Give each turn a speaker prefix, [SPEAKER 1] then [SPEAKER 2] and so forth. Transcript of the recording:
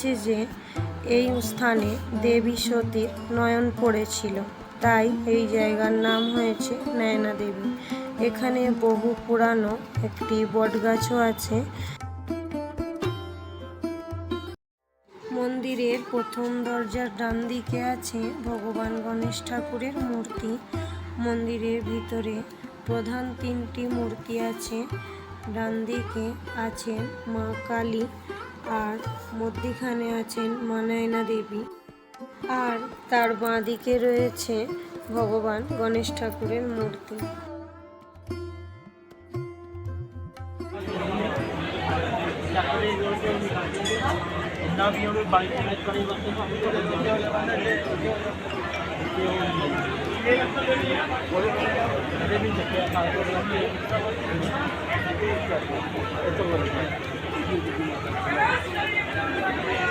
[SPEAKER 1] যাচ্ছে যে এই স্থানে দেবী সতীর নয়ন পড়েছিল। তাই এই জায়গার নাম হয়েছে নয়না দেবী। এখানে বহু পুরানো একটি বটগাছও আছে। মন্দিরের প্রথম দরজার ডান দিকে আছে ভগবান গণেশ ঠাকুরের মূর্তি। মন্দিরের ভিতরে প্রধান তিনটি মূর্তি আছে। ডান দিকে আছেন মা কালী। আর মধ্যিখানে আছেন মা নয়না দেবী। আর তার বাঁ দিকে রয়েছে ভগবান গণেশ ঠাকুরের মূর্তি।